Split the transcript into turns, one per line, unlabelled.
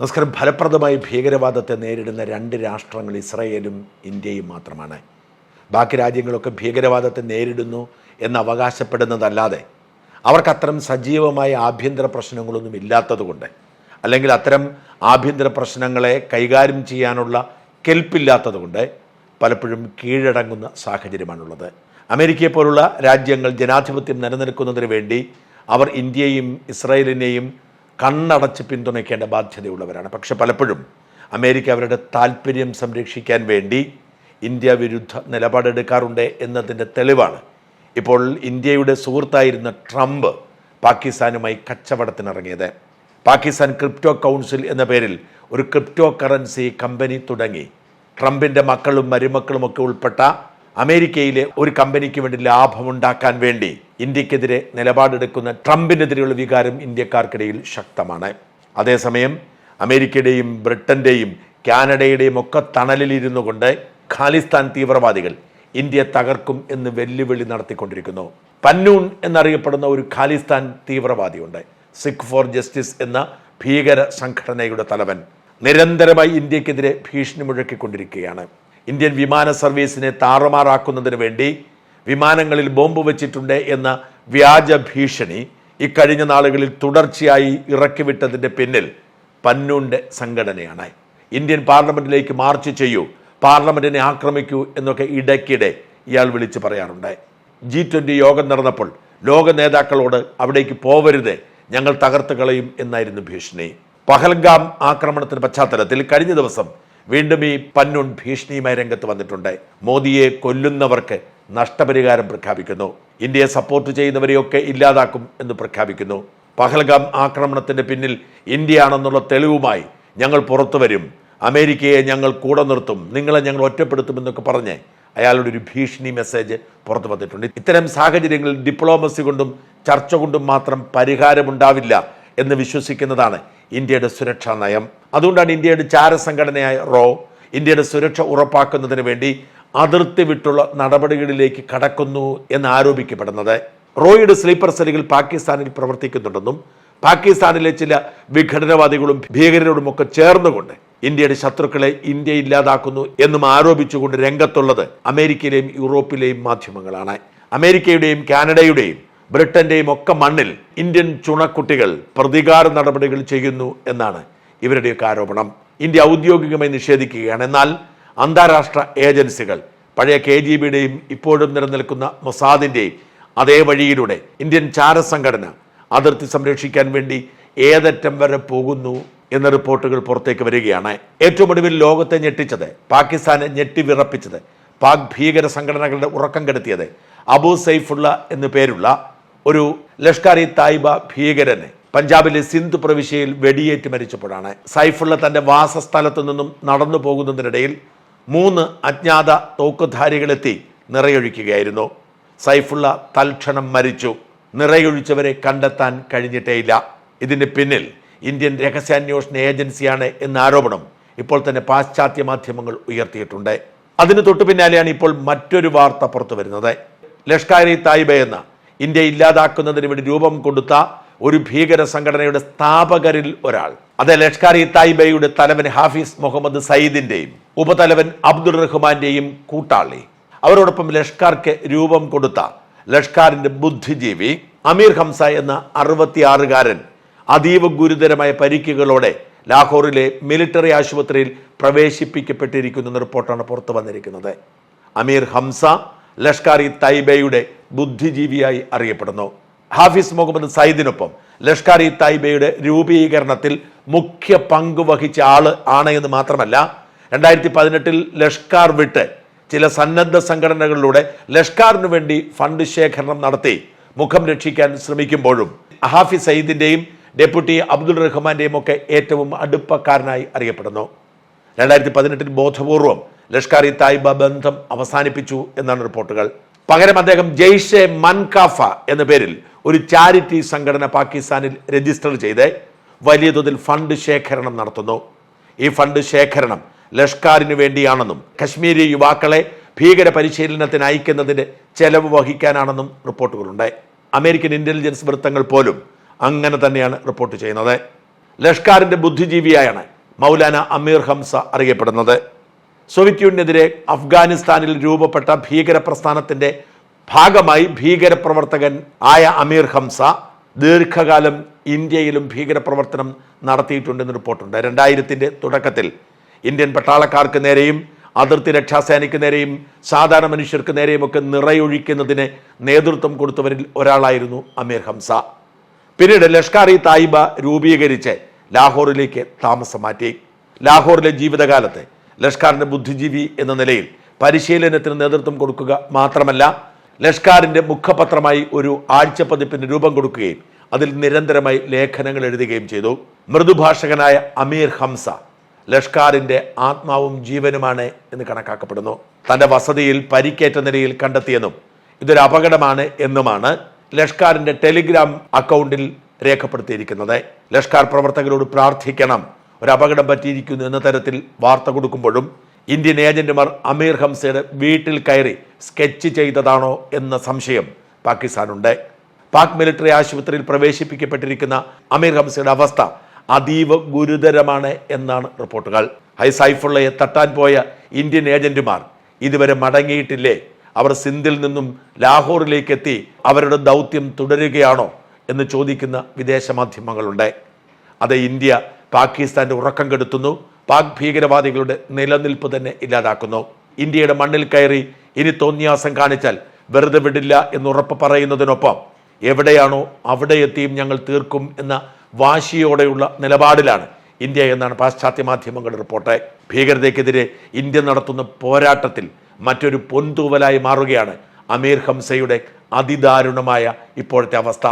നമസ്കാരം. ഫലപ്രദമായി ഭീകരവാദത്തെ നേരിടുന്ന രണ്ട് രാഷ്ട്രങ്ങൾ ഇസ്രയേലും ഇന്ത്യയും മാത്രമാണ്. ബാക്കി രാജ്യങ്ങളൊക്കെ ഭീകരവാദത്തെ നേരിടുന്നു എന്ന് അവകാശപ്പെടുന്നതല്ലാതെ അവർക്ക് അത്തരം സജീവമായ ആഭ്യന്തര പ്രശ്നങ്ങളൊന്നും ഇല്ലാത്തതുകൊണ്ട് അല്ലെങ്കിൽ അത്തരം ആഭ്യന്തര പ്രശ്നങ്ങളെ കൈകാര്യം ചെയ്യാനുള്ള കെൽപ്പില്ലാത്തതുകൊണ്ട് പലപ്പോഴും കീഴടങ്ങുന്ന സാഹചര്യമാണുള്ളത്. അമേരിക്കയെ പോലുള്ള രാജ്യങ്ങൾ ജനാധിപത്യം നിലനിൽക്കുന്നതിന് വേണ്ടി അവർ ഇന്ത്യയെയും ഇസ്രായേലിനെയും കണ്ണടച്ച് പിന്തുണയ്ക്കേണ്ട ബാധ്യതയുള്ളവരാണ്. പക്ഷെ പലപ്പോഴും അമേരിക്ക അവരുടെ താല്പര്യം സംരക്ഷിക്കാൻ വേണ്ടി ഇന്ത്യ വിരുദ്ധ നിലപാടെടുക്കാറുണ്ട് എന്നതിന്റെ തെളിവാണ്. ഇപ്പോൾ ഇന്ത്യയുടെ സുഹൃത്തായിരുന്ന ട്രംപ് പാകിസ്ഥാനുമായി കച്ചവടത്തിനിറങ്ങിയത്. പാകിസ്ഥാൻ ക്രിപ്റ്റോ കൗൺസിൽ എന്ന പേരിൽ ഒരു ക്രിപ്റ്റോ കറൻസി കമ്പനി തുടങ്ങി. ട്രംപിന്റെ മക്കളും മരുമക്കളുമൊക്കെ ഉൾപ്പെട്ട അമേരിക്കയിലെ ഒരു കമ്പനിക്ക് വേണ്ടി ലാഭമുണ്ടാക്കാൻ വേണ്ടി ഇന്ത്യക്കെതിരെ നിലപാടെടുക്കുന്ന ട്രംപിനെതിരെയുള്ള വികാരം ഇന്ത്യക്കാർക്കിടയിൽ ശക്തമാണ്. അതേസമയം അമേരിക്കയുടെയും ബ്രിട്ടന്റെയും കാനഡയുടെയും ഒക്കെ തണലിലിരുന്നു കൊണ്ട് ഖാലിസ്ഥാൻ തീവ്രവാദികൾ ഇന്ത്യ തകർക്കും എന്ന് വെല്ലുവിളി നടത്തിക്കൊണ്ടിരിക്കുന്നു. പന്നൂൺ എന്നറിയപ്പെടുന്ന ഒരു ഖാലിസ്ഥാൻ തീവ്രവാദിയുണ്ട്. സിഖ് ഫോർ ജസ്റ്റിസ് എന്ന ഭീകര സംഘടനയുടെ തലവൻ. നിരന്തരമായി ഇന്ത്യക്കെതിരെ ഭീഷണി മുഴക്കിക്കൊണ്ടിരിക്കുകയാണ്. ഇന്ത്യൻ വിമാന സർവീസിനെ താറുമാറാക്കുന്നതിന് വേണ്ടി വിമാനങ്ങളിൽ ബോംബ് വെച്ചിട്ടുണ്ട് എന്ന വ്യാജ ഭീഷണി ഇക്കഴിഞ്ഞ നാളുകളിൽ തുടർച്ചയായി ഇറക്കിവിട്ടതിന്റെ പിന്നിൽ പന്നൂന്റെ സംഘടനയാണ്. ഇന്ത്യൻ പാർലമെന്റിലേക്ക് മാർച്ച് ചെയ്യൂ പാർലമെന്റിനെ ആക്രമിക്കൂ എന്നൊക്കെ ഇടയ്ക്കിടെ ഇയാൾ വിളിച്ച് പറയാറുണ്ട്. ജി ട്വന്റി യോഗം നടന്നപ്പോൾ ലോക നേതാക്കളോട് അവിടേക്ക് പോവരുത് ഞങ്ങൾ തകർത്ത് കളയും എന്നായിരുന്നു ഭീഷണി. പഹൽഗാം ആക്രമണത്തിന്റെ പശ്ചാത്തലത്തിൽ കഴിഞ്ഞ ദിവസം വീണ്ടും ഈ പന്നുൺ ഭീഷണിയുമായി രംഗത്ത് വന്നിട്ടുണ്ട്. മോദിയെ കൊല്ലുന്നവർക്ക് നഷ്ടപരിഹാരം പ്രഖ്യാപിക്കുന്നു. ഇന്ത്യയെ സപ്പോർട്ട് ചെയ്യുന്നവരെയൊക്കെ ഇല്ലാതാക്കും എന്ന് പ്രഖ്യാപിക്കുന്നു. പഹൽഗാം ആക്രമണത്തിന്റെ പിന്നിൽ ഇന്ത്യയാണെന്നുള്ള തെളിവുമായി ഞങ്ങൾ പുറത്തു വരും. അമേരിക്കയെ ഞങ്ങൾ കൂടെ നിർത്തും. നിങ്ങളെ ഞങ്ങൾ ഒറ്റപ്പെടുത്തുമെന്നൊക്കെ പറഞ്ഞ് അയാളുടെ ഒരു ഭീഷണി മെസ്സേജ് പുറത്തു വന്നിട്ടുണ്ട്. ഇത്തരം സാഹചര്യങ്ങളിൽ ഡിപ്ലോമസി കൊണ്ടും ചർച്ച കൊണ്ടും മാത്രം പരിഹാരമുണ്ടാവില്ല എന്ന് വിശ്വസിക്കുന്നതാണ് ഇന്ത്യയുടെ സുരക്ഷാ നയം. അതുകൊണ്ടാണ് ഇന്ത്യയുടെ ചാരസംഘടനയായ റോ ഇന്ത്യയുടെ സുരക്ഷ ഉറപ്പാക്കുന്നതിന് വേണ്ടി അതിർത്തി വിട്ടുള്ള നടപടികളിലേക്ക് കടക്കുന്നു എന്ന് ആരോപിക്കപ്പെടുന്നത്. റോയുടെ സ്ലീപ്പർ സെല്ലുകൾ പാകിസ്ഥാനിൽ പ്രവർത്തിക്കുന്നുണ്ടെന്നും പാകിസ്ഥാനിലെ ചില വിഘടനവാദികളും ഭീകരരോടുമൊക്കെ ചേർന്നുകൊണ്ട് ഇന്ത്യയുടെ ശത്രുക്കളെ ഇന്ത്യ ഇല്ലാതാക്കുന്നു എന്നും ആരോപിച്ചുകൊണ്ട് രംഗത്തുള്ളത് അമേരിക്കയിലെയും യൂറോപ്പിലെയും മാധ്യമങ്ങളാണ്. അമേരിക്കയുടെയും കാനഡയുടെയും ബ്രിട്ടന്റെയും ഒക്കെ മണ്ണിൽ ഇന്ത്യൻ ചുണക്കുട്ടികൾ പ്രതികാര നടപടികൾ ചെയ്യുന്നു എന്നാണ് ഇവരുടെയൊക്കെ ആരോപണം. ഇന്ത്യ ഔദ്യോഗികമായി നിഷേധിക്കുകയാണ്. എന്നാൽ അന്താരാഷ്ട്ര ഏജൻസികൾ പഴയ കെ ജി ബിയുടെയും ഇപ്പോഴും നിലനിൽക്കുന്ന മൊസാദിന്റെയും അതേ വഴിയിലൂടെ ഇന്ത്യൻ ചാരസംഘടന അതിർത്തി സംരക്ഷിക്കാൻ വേണ്ടി ഏതറ്റം വരെ പോകുന്നു എന്ന റിപ്പോർട്ടുകൾ പുറത്തേക്ക് വരികയാണ്. ഏറ്റവും ഒടുവിൽ ലോകത്തെ ഞെട്ടിച്ചത് പാകിസ്ഥാനെ ഞെട്ടിവിറപ്പിച്ചത് പാക് ഭീകര സംഘടനകളുടെ ഉറക്കം കെടുത്തിയത് അബു സൈഫുള്ള എന്നു പേരുള്ള ഒരു ലഷ്കർ ഇ തായിബ ഭീകരനെ പഞ്ചാബിലെ സിന്ധു പ്രവിശ്യയിൽ വെടിയേറ്റ് മരിച്ചപ്പോഴാണ് സൈഫുള്ള തന്റെ വാസസ്ഥലത്തു നിന്നും നടന്നു പോകുന്നതിനിടയിൽ മൂന്ന് അജ്ഞാത തോക്കുധാരികളെത്തി നിറയൊഴിക്കുകയായിരുന്നു. സൈഫുള്ള തൽക്ഷണം മരിച്ചു. നിറയൊഴിച്ചവരെ കണ്ടെത്താൻ കഴിഞ്ഞിട്ടേയില്ല. ഇതിന് പിന്നിൽ ഇന്ത്യൻ രഹസ്യാന്വേഷണ ഏജൻസിയാണ് എന്ന ആരോപണം ഇപ്പോൾ തന്നെ പാശ്ചാത്യ മാധ്യമങ്ങൾ ഉയർത്തിയിട്ടുണ്ട്. അതിന് തൊട്ടു പിന്നാലെയാണ് ഇപ്പോൾ മറ്റൊരു വാർത്ത പുറത്തു വരുന്നത് ലഷ്കാരി തായ്ബ എന്ന ഇന്ത്യ ഇല്ലാതാക്കുന്നതിന് വേണ്ടി രൂപം കൊടുത്ത ഒരു ഭീകര സംഘടനയുടെ സ്ഥാപകരിൽ ഒരാൾ. അത് ലഷ്കർ ഇ തായ്ബയുടെ തലവൻ ഹാഫിസ് മുഹമ്മദ് സയ്യിദിന്റെയും ഉപതലവൻ അബ്ദുൾ റഹ്മാന്റെയും കൂട്ടാളി. അവരോടൊപ്പം ലഷ്കർക്ക് രൂപം കൊടുത്ത ലഷ്കറിന്റെ ബുദ്ധിജീവി അമീർ ഹംസ എന്ന അറുപത്തിയാറുകാരൻ അതീവ ഗുരുതരമായ പരിക്കുകളോടെ ലാഹോറിലെ മിലിറ്ററി ആശുപത്രിയിൽ പ്രവേശിപ്പിക്കപ്പെട്ടിരിക്കുന്നു എന്ന റിപ്പോർട്ടാണ് പുറത്തു വന്നിരിക്കുന്നത്. അമീർ ഹംസ ലഷ്കർ ഇ തൈബയുടെ ബുദ്ധിജീവിയായി അറിയപ്പെടുന്നു. ഹാഫിസ് മുഹമ്മദ് സയ്യിദിനൊപ്പം ലഷ്കർ ഇ തൈബയുടെ രൂപീകരണത്തിൽ മുഖ്യ പങ്ക് വഹിച്ച ആൾ ആണ് എന്ന് മാത്രമല്ല രണ്ടായിരത്തി പതിനെട്ടിൽ ലഷ്കർ വിട്ട് ചില സന്നദ്ധ സംഘടനകളിലൂടെ ലഷ്കാറിനു വേണ്ടി ഫണ്ട് ശേഖരണം നടത്തി മുഖം രക്ഷിക്കാൻ ശ്രമിക്കുമ്പോഴും ഹാഫിസ് സയ്യിദിന്റെയും ഡെപ്യൂട്ടി അബ്ദുൾ റഹ്മാന്റെയും ഒക്കെ ഏറ്റവും അടുപ്പക്കാരനായി അറിയപ്പെടുന്നു. രണ്ടായിരത്തി പതിനെട്ടിൽ ബോധപൂർവം ലഷ്കർ ഇ തായ്ബ ബന്ധം അവസാനിപ്പിച്ചു എന്നാണ് റിപ്പോർട്ടുകൾ. പകരം അദ്ദേഹം ജെയ്ഷെ മൻകാഫ എന്ന പേരിൽ ഒരു ചാരിറ്റി സംഘടന പാകിസ്ഥാനിൽ രജിസ്റ്റർ ചെയ്ത് വലിയ തോതിൽ ഫണ്ട് ശേഖരണം നടത്തുന്നു. ഈ ഫണ്ട് ശേഖരണം ലഷ്കാരിന് വേണ്ടിയാണെന്നും കശ്മീരി യുവാക്കളെ ഭീകര പരിശീലനത്തിന് അയക്കുന്നതിന്റെ ചെലവ് വഹിക്കാനാണെന്നും റിപ്പോർട്ടുകളുണ്ട്. അമേരിക്കൻ ഇന്റലിജൻസ് വൃത്തങ്ങൾ പോലും അങ്ങനെ തന്നെയാണ് റിപ്പോർട്ട് ചെയ്യുന്നത്. ലഷ്കാറിന്റെ ബുദ്ധിജീവിയായാണ് മൗലാന അമീർ ഹംസ അറിയപ്പെടുന്നത്. സോവിയറ്റ് യൂണിയനെതിരെ അഫ്ഗാനിസ്ഥാനിൽ രൂപപ്പെട്ട ഭീകര പ്രസ്ഥാനത്തിന്റെ ഭാഗമായി ഭീകരപ്രവർത്തകൻ ആയ അമീർ ഹംസ ദീർഘകാലം ഇന്ത്യയിലും ഭീകരപ്രവർത്തനം നടത്തിയിട്ടുണ്ടെന്ന് റിപ്പോർട്ടുണ്ട്. രണ്ടായിരത്തിന്റെ തുടക്കത്തിൽ ഇന്ത്യൻ പട്ടാളക്കാർക്ക് നേരെയും അതിർത്തി രക്ഷാസേനയ്ക്ക് നേരെയും സാധാരണ മനുഷ്യർക്ക് നേരെയും ഒക്കെ നിറയൊഴിക്കുന്നതിന് നേതൃത്വം കൊടുത്തവരിൽ ഒരാളായിരുന്നു അമീർ ഹംസ. പിന്നീട് ലഷ്കർ ഇ തായിബ രൂപീകരിച്ച് ലാഹോറിലേക്ക് താമസം മാറ്റി. ലാഹോറിലെ ജീവിതകാലത്ത് ലഷ്കറിന്റെ ബുദ്ധിജീവി എന്ന നിലയിൽ പരിശീലനത്തിന് നേതൃത്വം കൊടുക്കുക മാത്രമല്ല ലഷ്കാറിന്റെ മുഖപത്രമായി ഒരു ആഴ്ചപ്പതിപ്പിന് രൂപം കൊടുക്കുകയും അതിൽ നിരന്തരമായി ലേഖനങ്ങൾ എഴുതുകയും ചെയ്തു. മൃദുഭാഷകനായ അമീർ ഹംസ ലഷ്കാറിന്റെ ആത്മാവും ജീവനുമാണ് എന്ന് കണക്കാക്കപ്പെടുന്നു. തന്റെ വസതിയിൽ പരിക്കേറ്റ നിലയിൽ കണ്ടെത്തിയെന്നും ഇതൊരു അപകടമാണ് എന്നുമാണ് ലഷ്കാറിന്റെ ടെലിഗ്രാം അക്കൗണ്ടിൽ രേഖപ്പെടുത്തിയിരിക്കുന്നത്. ലഷ്കാർ പ്രവർത്തകരോട് പ്രാർത്ഥിക്കണം. ഒരു അപകടം പറ്റിയിരിക്കുന്നു എന്ന തരത്തിൽ വാർത്ത കൊടുക്കുമ്പോഴും ഇന്ത്യൻ ഏജന്റുമാർ അമീർ ഹംസയുടെ വീട്ടിൽ കയറി സ്കെച്ച് ചെയ്തതാണോ എന്ന സംശയം പാകിസ്ഥാനുണ്ട്. പാക് മിലിറ്ററി ആശുപത്രിയിൽ പ്രവേശിപ്പിക്കപ്പെട്ടിരിക്കുന്ന അമീർ ഹംസയുടെ അവസ്ഥ അതീവ ഗുരുതരമാണ് എന്നാണ് റിപ്പോർട്ടുകൾ. ഹൈ സൈഫുള്ളയെ തട്ടാൻ പോയ ഇന്ത്യൻ ഏജന്റുമാർ ഇതുവരെ മടങ്ങിയിട്ടില്ലേ? അവർ സിന്ധിൽ നിന്നും ലാഹോറിലേക്ക് എത്തി അവരുടെ ദൗത്യം തുടരുകയാണോ എന്ന് ചോദിക്കുന്ന വിദേശ മാധ്യമങ്ങളുണ്ട്. അത് ഇന്ത്യ പാകിസ്ഥാന്റെ ഉറക്കം കെടുത്തുന്നു. പാക് ഭീകരവാദികളുടെ നിലനിൽപ്പ് തന്നെ ഇല്ലാതാക്കുന്നു. ഇന്ത്യയുടെ മണ്ണിൽ കയറി ഇനി തോന്നിയാസം കാണിച്ചാൽ വെറുതെ വിടില്ല എന്ന് ഉറപ്പ് പറയുന്നതിനൊപ്പം എവിടെയാണോ അവിടെ എത്തിയും ഞങ്ങൾ തീർക്കും എന്ന വാശിയോടെയുള്ള നിലപാടിലാണ് ഇന്ത്യ എന്നാണ് പാശ്ചാത്യ മാധ്യമങ്ങളുടെ റിപ്പോർട്ട്. ഭീകരതയ്ക്കെതിരെ ഇന്ത്യ നടത്തുന്ന പോരാട്ടത്തിൽ മറ്റൊരു പൊൻതൂവലായി മാറുകയാണ് അമീർ ഹംസയുടെ അതിദാരുണമായ ഇപ്പോഴത്തെ അവസ്ഥ.